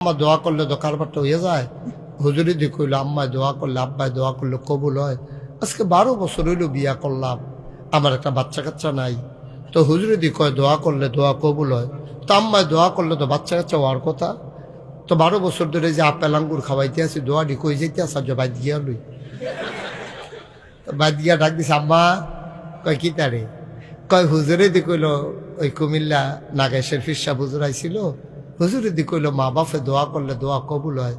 আম্মা দোয়া করলে তো কারবারটা হয়ে যায়। হুজুরি দি কইল আম্মায় দোয়া করলে আব্বায় দোয়া করলে কবুল হয়। আজকে বারো বছর হইল বিয়া করলাম। আমার একটা বাচ্চা কাচ্চা নাই। তো হুজুরি দি কয় দোয়া করলে দোয়া কবুল হয়। তো আম্মায় দোয়া করলে তো বাচ্চা কাচ্চা হওয়ার কথা। তো বারো বছর ধরে যে আপেল আঙ্গুর খাওয়াইতে আছি, দোয়া ডি কই যেতে আসা যে বাদ গিয়া লই। বাদ গিয়া ডাক দিছে, আম্মা, কয় কি তারে? কয় হুজুরে দি কইল ওই কুমিল্লা নাগেশের ফিরসা হুজুর আইছিল। হুজুরে দি কইল, মা বাপে দোয়া করলে দোয়া কবুল হয়।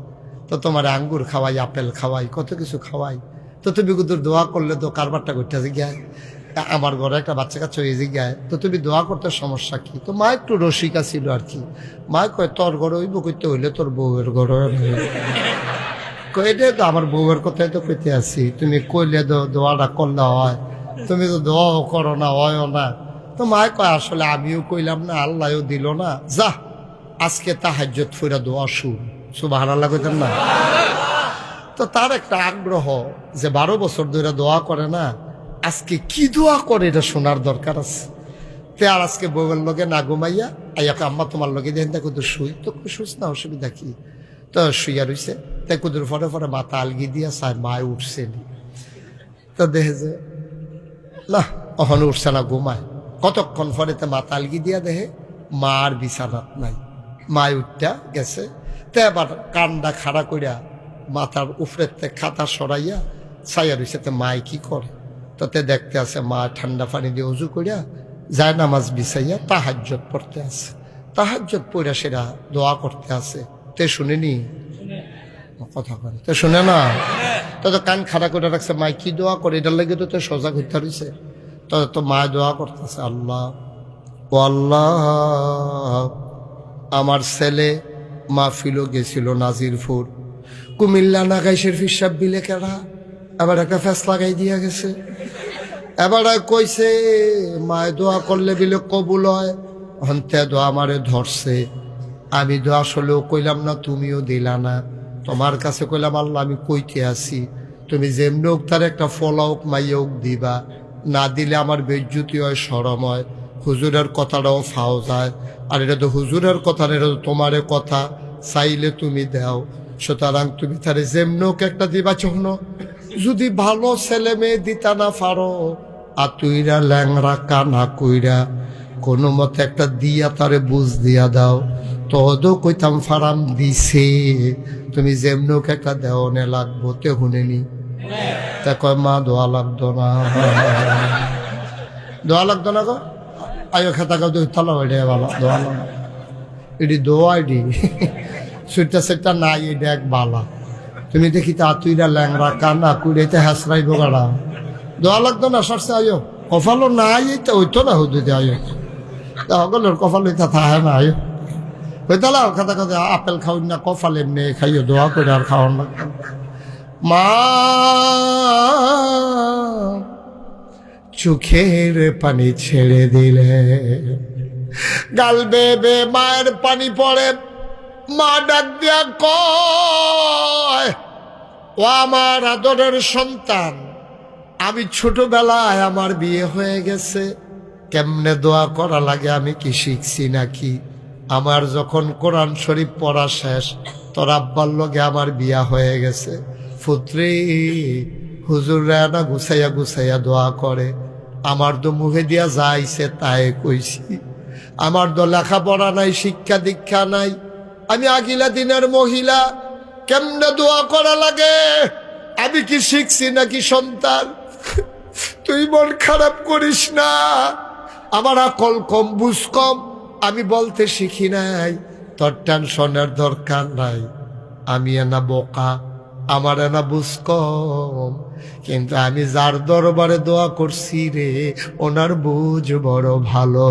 তো তোমার আঙ্গুর খাওয়াই, আপেল খাওয়াই, কত কিছু খাওয়াই। তো তুমি কুদুর দোয়া করলে তো কারবারটা করতে গিয়ায় আমার ঘরে একটা বাচ্চা কাচ্চা হয়ে গিয়ায় তো তুমি দোয়া করতে সমস্যা কি? তো মা একটু রসিকা ছিল আর কি। মা কয়, তোর ঘরে হইব করতে হইলে তোর বউয়ের ঘরে কইলে তো আমার বউয়ের কথাই তো কইতে আছি তুমি কইলে তো দোয়াটা করলে হয়। তুমি তো দোয়াও করো না, হয়ও না। তো মায় কয়, আসলে আমিও কইলাম না, আল্লাহও দিল না। যা আজকে তাহাজ্জত ফুরা দোয়া শুন সুবাহ আল্লাহ কইতেন না? তো তার একটা আগ্রহ যে বারো বছর ধরে দোয়া করে না, আজকে কি দোয়া করে এটা শোনার দরকার আছে? তে আর আজকে বউয়ের লগে না ঘুমাইয়া আইয়াকে আম্মা, তোমার লগে দেখেন দেখো তো শুই? তো শুস না, অসুবিধা কি? তো শুইয়া রইছে। তাই কুদুর ফরে ফরে মাথা আলগি দিয়া সার মায় উঠছে। তো দেখে যে, না, অহন উঠছে না, ঘুমায়। কতক্ষণ পরে তে মাথা আলগি দিয়া দেখে মার বিছানাত নাই। মায় উঠটা গেছে। তে আবার কানটা খাড়া করিয়া মাথার উপরের তে খাতা সরাইয়া ছাইয়া রইছে, তে মায় কি করে? তাতে দেখতে আছে, মা ঠান্ডা পানি দিয়ে উজু করিয়া যায় নামাজ বিছাইয়া তাহাজ্জত পড়তে আছে। তাহাজ্জত পড়িয়া সেরা দোয়া করতে আছে। তে শুনিনি কথা করে তো শুনে না? তো কান খাড়া করে রাখছে মাই কি দোয়া করে? এটার লাগে তো তো সজাগ হইতে রয়েছে তো তো মা দোয়া করতেছে, আল্লাহ, ও আল্লাহ আমার ছেলে মা মাহফিলও গেছিল নাজিরপুর। কুমিল্লা নাগাইশের ফিসাব বিলে কেনা আবার একটা ফ্যাস লাগাই দিয়া গেছে। এবার কইছে, মায় দোয়া করলে বিলে কবুল হয়। হন্তে দোয়া আমারে ধরছে। আমি তো আসলেও কইলাম, না, তুমিও দিলা না। তোমার কাছে কইলাম, আল্লাহ, আমি কইতে আছি তুমি যেমনি হোক তার একটা ফলাওক মাইয়োক দিবা। না দিলে আমার বেজ্জুতি হয়, সরম হয়। হুজুরের কথাটাও ফাও যায় আর এটা তো হুজুরের কথা না, এটা তো তোমারে কথা। চাইলে তুমি দাও। সুতরাং তুমি তারে যেমনি একটা দিবা চহন যদি ভালো ছেলে মেয়ে দিতা না পারো, আর তুইরা ল্যাংরা কানা কইরা কোনো মতে একটা দিয়া তারে বুঝ দিয়া দাও। তদও কইতাম ফারাম দিছে। তুমি যেমনুক একটা দেওয়ানে লাগবো তে হুনেনি তা কয়, মা, দোয়া লাগতো না। দোয়া লাগতো না গো? আয়ো খেতা দুই তলা ভালো, দোয়া লাগতো এটি দোয়া, এটি সুইটা সেটা নাই, এটা এক বালা। তুমি দেখি তা তুইরা ল্যাংরা কানা কুড়াইতে হাসরাই বোগাড়া। দোয়া লাগতো না সরষে আয়ো। কফালো নাই তো ওইতো না হুদু আয়ো। তা সকলের কফাল হইতা থাহে না আয়ো। হইতালা কথা কথা আপেল খাওয়ান না কফাল এমনি খাইও, দোয়া করে আর খাওয়ান না। মা চোখের পানি ছেড়ে দিলে। গাল বেবে মায়ের পানি পড়ে। মা ডাক দিয়া কয়, ও আমার আদরের সন্তান, আমি ছোটবেলায় আমার বিয়ে হয়ে গেছে। কেমনে দোয়া করা লাগে আমি কি শিখছি নাকি? আমার যখন কোরআন শরীফ পড়া শেষ, তোর আব্বার লগে আমার বিয়া হয়ে গেছে। ফুত্রি, হুজুর না গুছাইয়া গুছাইয়া দোয়া করে। আমার তো মুখে দিয়া যাইছে তাই কইছি। আমার তো লেখাপড়া নাই, শিক্ষা দীক্ষা নাই। আমি আগিলা দিনের মহিলা, কেমনে দোয়া করা লাগে? আমি কি শিখছি নাকি সন্তান? তুই মন খারাপ করিস না। আমার আকল কম, বুঝ কম। আমি বলতে শিখি নাই, তোর টেনশনের দরকার নাই। আমি এনা বোকা। আমার এনা বুঝ কম, কিন্তু আমি যার দরবারে দোয়া করছি রে, ওনার বুঝ বড় ভালো।